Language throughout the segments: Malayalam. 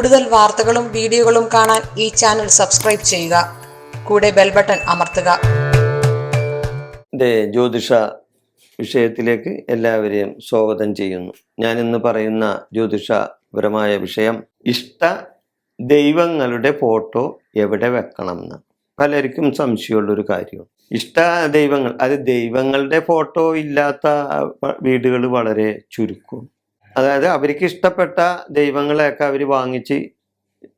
കൂടുതൽ വാർത്തകളും വീഡിയോകളും കാണാൻ ഈ ചാനൽ സബ്സ്ക്രൈബ് ചെയ്യുക. കൂടെ ബെൽ ബട്ടൺ അമർത്തുക. ജ്യോതിഷ വിഷയത്തിലേക്ക് എല്ലാവരെയും സ്വാഗതം ചെയ്യുന്നു. ഞാൻ ഇന്ന് പറയുന്ന ജ്യോതിഷപരമായ വിഷയം ഇഷ്ട ദൈവങ്ങളുടെ ഫോട്ടോ എവിടെ വെക്കണം എന്ന് പലർക്കും സംശയമുള്ളൊരു കാര്യം. ഇഷ്ട ദൈവങ്ങൾ അത് ദൈവങ്ങളുടെ ഫോട്ടോ ഇല്ലാത്ത വീടുകൾ വളരെ ചുരുക്കും. അതായത് അവർക്ക് ഇഷ്ടപ്പെട്ട ദൈവങ്ങളെയൊക്കെ അവർ വാങ്ങിച്ച്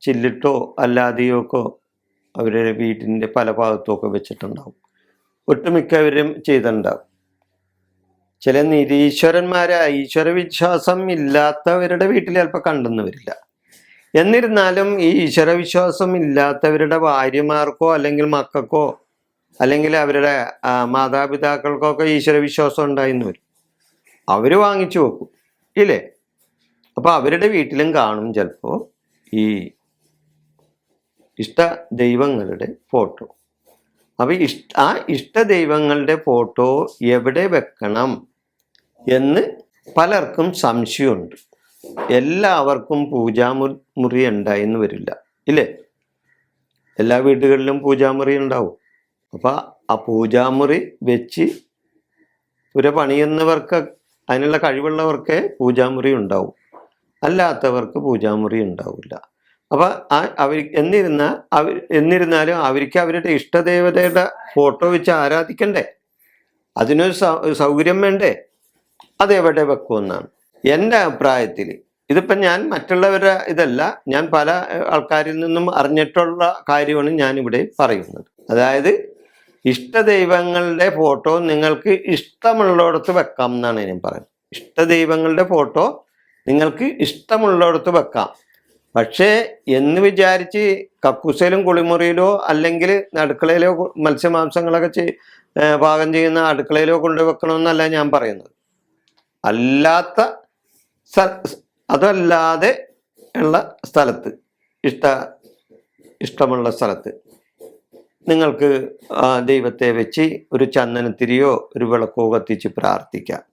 ചില്ലിട്ടോ അല്ലാതെയോ ഒക്കെ അവരുടെ വീട്ടിന്റെ പല ഭാഗത്തും ഒക്കെ വെച്ചിട്ടുണ്ടാവും. ഒട്ടുമിക്കവരും ചെയ്തിട്ടുണ്ടാവും. ചില നിരീശ്വരന്മാരെ ഈശ്വര വിശ്വാസം ഇല്ലാത്തവരുടെ വീട്ടിൽ ചിലപ്പോൾ കണ്ടെന്നു വരില്ല. എന്നിരുന്നാലും ഈ ഈശ്വര വിശ്വാസം ഇല്ലാത്തവരുടെ ഭാര്യമാർക്കോ അല്ലെങ്കിൽ മക്കൾക്കോ അല്ലെങ്കിൽ അവരുടെ ആ, മാതാപിതാക്കൾക്കോ ഒക്കെ ഈശ്വര വിശ്വാസം ഉണ്ടായിരുന്നു വരും. അവർ വാങ്ങിച്ചു വെക്കും. ഇല്ലേ? അപ്പൊ അവരുടെ വീട്ടിലും കാണും ചിലപ്പോൾ ഈ ഇഷ്ട ദൈവങ്ങളുടെ ഫോട്ടോ. അപ്പൊ ഇഷ്ട ആ ഇഷ്ട ദൈവങ്ങളുടെ ഫോട്ടോ എവിടെ വെക്കണം എന്ന് പലർക്കും സംശയമുണ്ട്. എല്ലാവർക്കും പൂജാമുറി മുറി ഉണ്ടായിന്ന് വരില്ല. ഇല്ലേ? എല്ലാ വീടുകളിലും പൂജാമുറി ഉണ്ടാവും. അപ്പൊ ആ പൂജാമുറി വെച്ച് പുര പണിയുന്നവർക്ക് അതിനുള്ള കഴിവുള്ളവർക്ക് പൂജാമുറി ഉണ്ടാവും. അല്ലാത്തവർക്ക് പൂജാമുറി ഉണ്ടാവില്ല. അപ്പൊ ആ അവർ എന്നിരുന്നാൽ അവർ എന്നിരുന്നാലും അവർക്ക് അവരുടെ ഇഷ്ടദേവതയുടെ ഫോട്ടോ വെച്ച് ആരാധിക്കണ്ടേ? അതിനൊരു സൗകര്യം വേണ്ടേ? അതെവിടെ വെക്കുമെന്നാണ്. എന്റെ അഭിപ്രായത്തിൽ ഇതിപ്പം ഞാൻ മറ്റുള്ളവരുടെ ഇതല്ല ഞാൻ പല ആൾക്കാരിൽ നിന്നും അറിഞ്ഞിട്ടുള്ള കാര്യമാണ് ഞാനിവിടെ പറയുന്നത്. അതായത് ഇഷ്ടദൈവങ്ങളുടെ ഫോട്ടോ നിങ്ങൾക്ക് ഇഷ്ടമുള്ളിടത്ത് വെക്കാം എന്നാണ് ഞാൻ പറയുന്നത്. ഇഷ്ടദൈവങ്ങളുടെ ഫോട്ടോ നിങ്ങൾക്ക് ഇഷ്ടമുള്ളിടത്ത് വെക്കാം. പക്ഷേ എന്ന് വിചാരിച്ച് കക്കൂസയിലും കുളിമുറിയിലോ അല്ലെങ്കിൽ അടുക്കളയിലോ മത്സ്യമാംസങ്ങളൊക്കെ ചെയ് പാകം ചെയ്യുന്ന അടുക്കളയിലോ കൊണ്ടുവെക്കണമെന്നല്ല ഞാൻ പറയുന്നത്. അല്ലാത്ത അതല്ലാതെ ഉള്ള സ്ഥലത്ത് ഇഷ്ട ഇഷ്ടമുള്ള സ്ഥലത്ത് നിങ്ങൾക്ക് ദൈവത്തെ വെച്ച് ഒരു ചന്ദനത്തിരിയോ ഒരു വിളക്കോ കത്തിച്ച് പ്രാർത്ഥിക്കാം.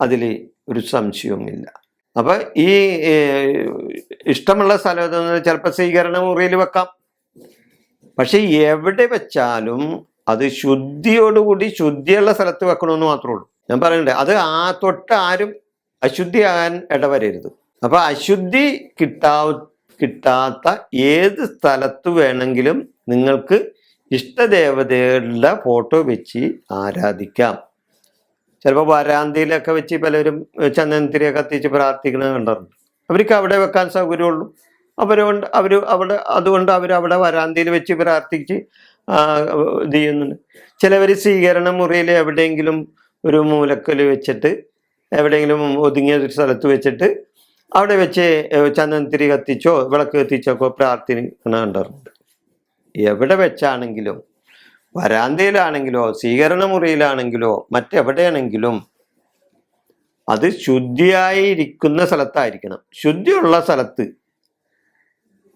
അതിൽ ഒരു സംശയവുമില്ല. അപ്പൊ ഈ ഇഷ്ടമുള്ള സ്ഥലം എന്ന് ചിലപ്പോൾ സ്വീകരണ മുറിയിൽ വെക്കാം. പക്ഷെ എവിടെ വെച്ചാലും അത് ശുദ്ധിയോടുകൂടി ശുദ്ധിയുള്ള സ്ഥലത്ത് വെക്കണമെന്ന് മാത്രമേ ഉള്ളൂ. ഞാൻ പറയണ്ടേ അത് ആ തൊട്ട് ആരും അശുദ്ധിയാകാൻ ഇടവരരുത്. അപ്പൊ അശുദ്ധി കിട്ടാ കിട്ടാത്ത ഏത് സ്ഥലത്ത് വേണമെങ്കിലും നിങ്ങൾക്ക് ഇഷ്ടദേവതകളുടെ ഫോട്ടോ വെച്ച് ആരാധിക്കാം. ചിലപ്പോൾ വരാന്തിയിലൊക്കെ വെച്ച് പലരും ചന്ദനത്തിരിയൊക്കെ കത്തിച്ച് പ്രാർത്ഥിക്കുന്നത് കണ്ടിട്ടുണ്ട്. അവർക്ക് അവിടെ വെക്കാൻ സൗകര്യമുള്ളൂ. അവരുകൊണ്ട് അവർ അവിടെ അതുകൊണ്ട് അവർ അവിടെ വരാന്തയിൽ വെച്ച് പ്രാർത്ഥിച്ച് ഇത് ചെയ്യുന്നുണ്ട്. ചിലവർ സ്വീകരണ മുറിയിൽ എവിടെയെങ്കിലും ഒരു മൂലക്കൽ വെച്ചിട്ട് എവിടെയെങ്കിലും ഒതുങ്ങിയ ഒരു സ്ഥലത്ത് വെച്ചിട്ട് അവിടെ വെച്ച് ചന്ദനത്തിരി കത്തിച്ചോ വിളക്ക് കത്തിച്ചോ ഒക്കെ പ്രാർത്ഥിക്കണ കണ്ടിട്ടുണ്ട്. എവിടെ വെച്ചാണെങ്കിലും വരാന്തയിലാണെങ്കിലോ സ്വീകരണ മുറിയിലാണെങ്കിലോ മറ്റെവിടെയാണെങ്കിലും അത് ശുദ്ധിയായിരിക്കുന്ന സ്ഥലത്തായിരിക്കണം. ശുദ്ധിയുള്ള സ്ഥലത്ത്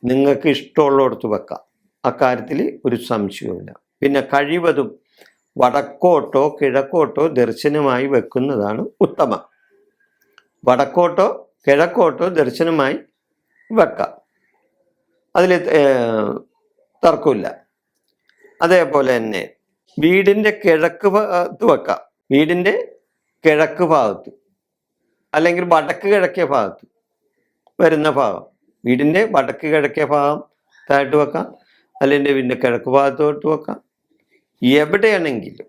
നിങ്ങൾക്ക് ഇഷ്ടമുള്ളിടത്ത് വെക്കാം. അക്കാര്യത്തിൽ ഒരു സംശയവുമില്ല. പിന്നെ കഴിവതും വടക്കോട്ടോ കിഴക്കോട്ടോ ദർശനമായി വെക്കുന്നതാണ് ഉത്തമം. വടക്കോട്ടോ കിഴക്കോട്ടോ ദർശനമായി വെക്കാം. അതിൽ തർക്കമില്ല. അതേപോലെ തന്നെ വീടിന്റെ കിഴക്ക് ഭാഗത്ത് വെക്കാം. വീടിന്റെ കിഴക്ക് ഭാഗത്ത് അല്ലെങ്കിൽ വടക്ക് കിഴക്കേ ഭാഗത്ത് വരുന്ന ഭാഗം. വീടിന്റെ വടക്ക് കിഴക്കേ ഭാഗം താഴ്ത്ത് വെക്കാം. അല്ലെങ്കിൽ വീടിന്റെ കിഴക്ക് ഭാഗത്തോട്ട് വെക്കാം. എവിടെയാണെങ്കിലും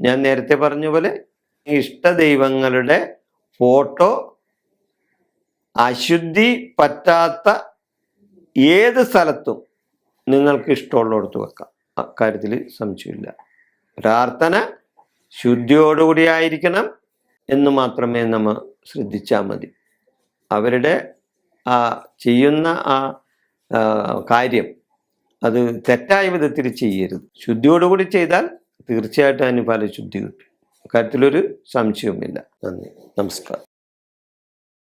ഞാൻ നേരത്തെ പറഞ്ഞ പോലെ ഇഷ്ട ദൈവങ്ങളുടെ ഫോട്ടോ അശുദ്ധി പറ്റാത്ത ഏത് സ്ഥലത്തും നിങ്ങൾക്ക് ഇഷ്ടമുള്ളിടത്ത് വെക്കാം. അക്കാര്യത്തിൽ സംശയമില്ല. പ്രാർത്ഥന ശുദ്ധിയോടുകൂടി ആയിരിക്കണം എന്ന് മാത്രമേ നമ്മൾ ശ്രദ്ധിച്ചാൽ മതി. അവരുടെ ആ ചെയ്യുന്ന ആ കാര്യം അത് തെറ്റായ വിധത്തിൽ ചെയ്യരുത്. ശുദ്ധിയോടുകൂടി ചെയ്താൽ തീർച്ചയായിട്ടും അതിന് പല ശുദ്ധി കിട്ടും. കാര്യത്തിലൊരു സംശയവുമില്ല. നന്ദി. നമസ്കാരം.